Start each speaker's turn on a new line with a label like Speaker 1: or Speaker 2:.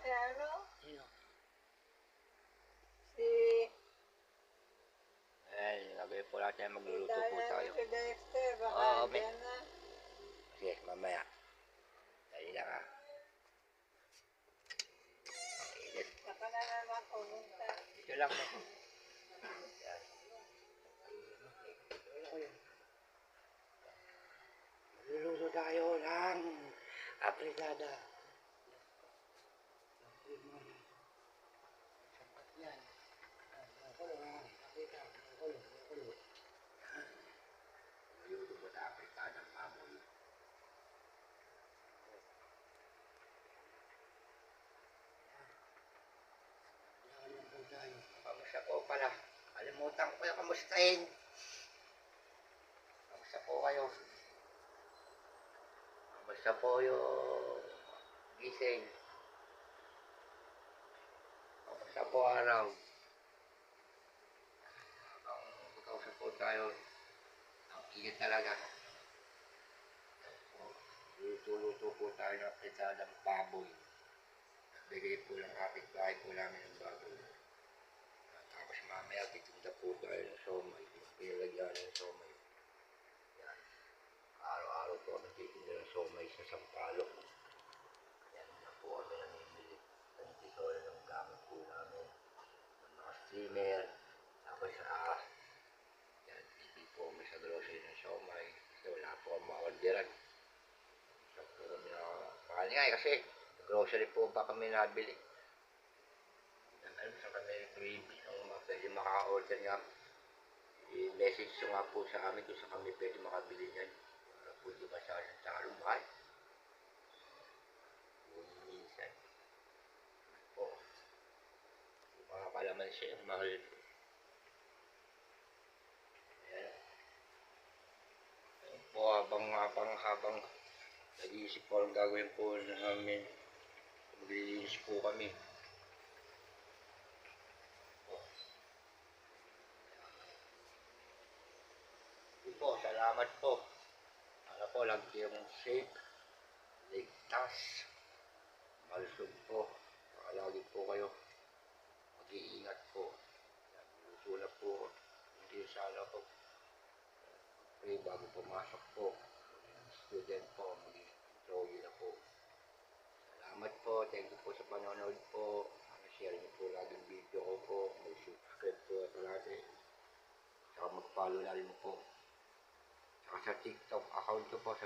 Speaker 1: si ano?
Speaker 2: Sino?
Speaker 1: Si...
Speaker 2: Eh, nilagay po natin, magluluto po tayo.
Speaker 1: si Dexter, baka
Speaker 2: Oo, may-
Speaker 1: na.
Speaker 2: Sige, mamaya. Dali lang. Init.
Speaker 1: Saka na naman pumunta.
Speaker 2: Ito lang. Yan. Magluluto tayo ng apritada. Yan. Magulo ha. Pakita. Magulo. Magulo. Magluluto po tayo apritada ng baboy. Kamusta po pala? Kalimutan ko yung kamustahin. Kamusta po kayo? Kamusta po yung gising? Kamusta po araw? Kausap po tayo, ang init talaga. Luto-luto po tayo ng pitadang baboy. Bigay po ng kapitbahay po namin ng baboy. Tapos mamaya titinda po tayo ng somay. Pinalagyan ng somay. Yan. Araw-araw po kami titinda ng somay sa Sampalo. Yan na po kami namimili. Tanititoy ng gamit po namin. Ng mga streamer. Tapos sa yan, hindi po kami sa grocery ng somay. Kasi wala po kami ma-orderan. Sa po kami na mahal nga eh, kasi grocery po ba kami nabili. Alam sa kami gravy ang mga pwede maka-order nga. I-message nyo nga po sa amin kung sa kami pwede makabili niyan. Para po di masyadong talo mahal. Kung minsan. Po. Yung kalamansi ang mahal. Ayan. Ayan po habang habang habang nag-iisip po ang gagawin po namin. Maglilinis po kami. Po, salamat po. Ano po, lagi yung safe, ligtas, malusog po. Saka Lagi po kayo mag-iingat po. Yan, Luto na po. Hindi sana po. Pray bago pumasok po. Student po, mag-enjoy na po. Salamat po. Thank you po sa panonood po. Share niyo po lagi yung video ko po. Mag-subscribe po at lagi. Saka mag-follow na rin po. Saka sa TikTok account ko po